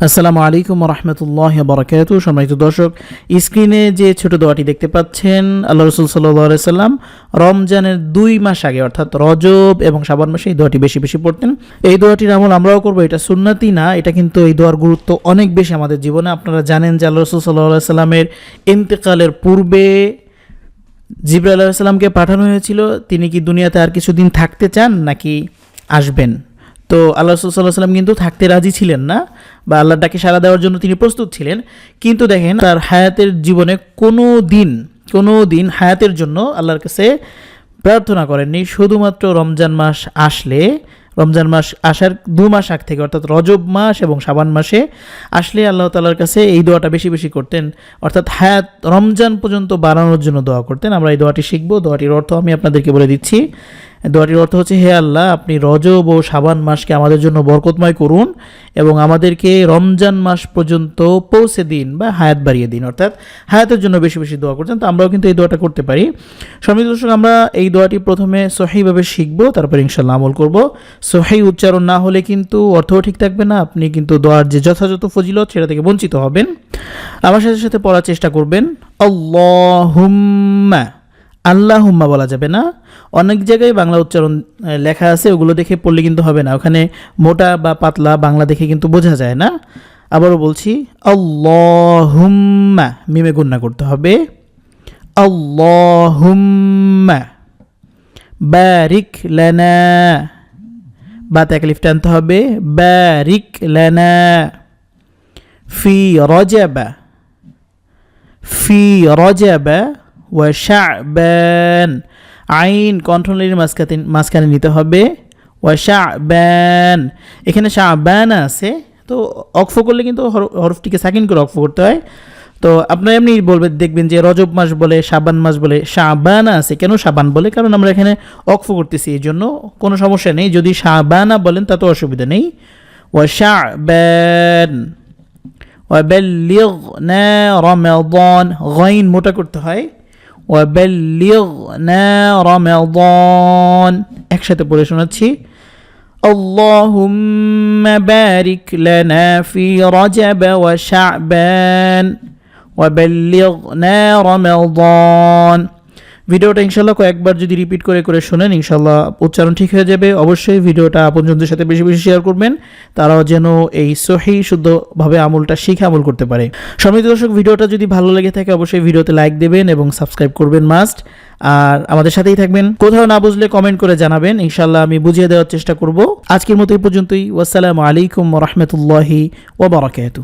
আসসালামু আলাইকুম রহমতুল্লাহ বরাকাত সম্মানিত দর্শক, স্ক্রিনে যে ছোট দোয়াটি দেখতে পাচ্ছেন আল্লাহ রসুল সাল্লাহ সাল্লাম রমজানের দুই মাস আগে, অর্থাৎ রজব এবং সাবান মাসে এই দোয়াটি বেশি বেশি পড়তেন। এই দোয়াটির আমল আমরাও করব, এটা সুন্নাতি না, এটা কিন্তু এই দোয়ার গুরুত্ব অনেক বেশি আমাদের জীবনে। আপনারা জানেন যে আল্লাহ রসুল সাল্লাহ সাল্লামের ইন্তেকালের পূর্বে জিব্রাইল আলাইসাল্লামকে পাঠানো হয়েছিল। তিনি কি দুনিয়াতে আর কিছুদিন থাকতে চান নাকি আসবেন? তো আল্লাহ সাল্লাহ সাল্লাম কিন্তু থাকতে রাজি ছিলেন না বা আল্লাহর ডাকে সাড়া দেওয়ার জন্য তিনি প্রস্তুত ছিলেন। কিন্তু দেখেন তার হায়াতের জীবনে কোনো দিন কোনো দিন হায়াতের জন্য আল্লাহর কাছে প্রার্থনা করেননি। শুধুমাত্র রমজান মাস আসলে, রমজান মাস আসার দু মাস আগ থেকে, অর্থাৎ রজব মাস এবং সাবান মাসে আসলে আল্লাহ তালার কাছে এই দোয়াটা বেশি বেশি করতেন। অর্থাৎ হায়াত রমজান পর্যন্ত বাড়ানোর জন্য দোয়া করতেন। আমরা এই দোয়াটি শিখব। দোয়াটির অর্থ আমি আপনাদেরকে বলে দিচ্ছি দোয়াটির অর্থ হচ্ছে, হে আল্লাহ, আপনি রজব ও সাবান মাসকে আমাদের জন্য বরকতময় করুন এবং আমাদেরকে রমজান মাস পর্যন্ত পৌঁছে দিন বা হায়াত বাড়িয়ে দিন। অর্থাৎ হায়াতের জন্য বেশি বেশি দোয়া করতেন তো আমরাও কিন্তু এই দোয়াটা করতে পারি। সমিত দর্শক, আমরা এই দোয়াটি প্রথমে সহিভাবে শিখব, তারপর ইনশাল্লাহ আমল করব। সহি উচ্চারণ না হলে কিন্তু অর্থও ঠিক থাকবে না। আপনি কিন্তু দোয়ার যে যথাযথ ফজিলত, সেটা থেকে বঞ্চিত হবেন। আমার সাথে সাথে পড়ার চেষ্টা করবেন, আল্লাহুম্মা আল্লাহুম্মা বলা যাবে না। অনেক জায়গায় বাংলা উচ্চারণ লেখা আছে, ওগুলো দেখে পড়লে কিন্তু হবে না। ওখানে মোটা বা পাতলা বাংলা দেখে কিন্তু বোঝা যায় না। আবারও বলছি, আল্লাহুম্মা, মিমে গুন্না করতে হবে। আল্লাহুম্মা, বারিক লানা বা তাকলিফ টানতে হবে। বারিক লানা, ফি রজাবা ফি রজাবা ওয়া শাবান আইন কন্ট্রোলের মাঝখানে মাঝখানে নিতে হবে ওয়া শাবান এখানে শাবান আছে তো অক্ফ করলে কিন্তু হর- হরফটিকে সাকিন করে অক্ফ করতে হয় তো আপনারা এমনি বলবেন দেখবেন যে রজব মাস বলে শাবান মাস বলে শাবানা আছে কেন শাবান বলে কারণ আমরা এখানে অক্ফ করতেছি এই জন্য কোনো সমস্যা নেই যদি শাবানা বলেন তাতে অসুবিধা নেই ওয়া শাবান وبلغنا رمضان غين মোটা করতে হয় وبلغنا رمضان একসাথে পড়ে শোনাচ্ছি اللهم بارك لنا في رجب وشعبان وبلغنا رمضان ভিডিওটা ইনশাল্লাহ কয়েকবার যদি রিপিট করে করে শোনেন ইনশাল্লাহ উচ্চারণ ঠিক হয়ে যাবে। অবশ্যই ভিডিওটা আপনজনদের সাথে বেশি বেশি শেয়ার করবেন। তারাও যেন এই সহি, শুদ্ধভাবে আমলটা শিখে আমল করতে পারে। সমিত দর্শক, ভিডিওটা যদি ভালো লেগে থাকে, অবশ্যই ভিডিওতে লাইক দেবেন এবং সাবস্ক্রাইব করবেন মাস্ট আর আমাদের সাথেই থাকবেন। কোথাও না বুঝলে কমেন্ট করে জানাবেন। ইনশাল্লাহ আমি বুঝিয়ে দেওয়ার চেষ্টা করব। আজকের মতো এই পর্যন্তই। ওয়াসালামু আলাইকুম রহমতুল্লাহি ওবরাকাতু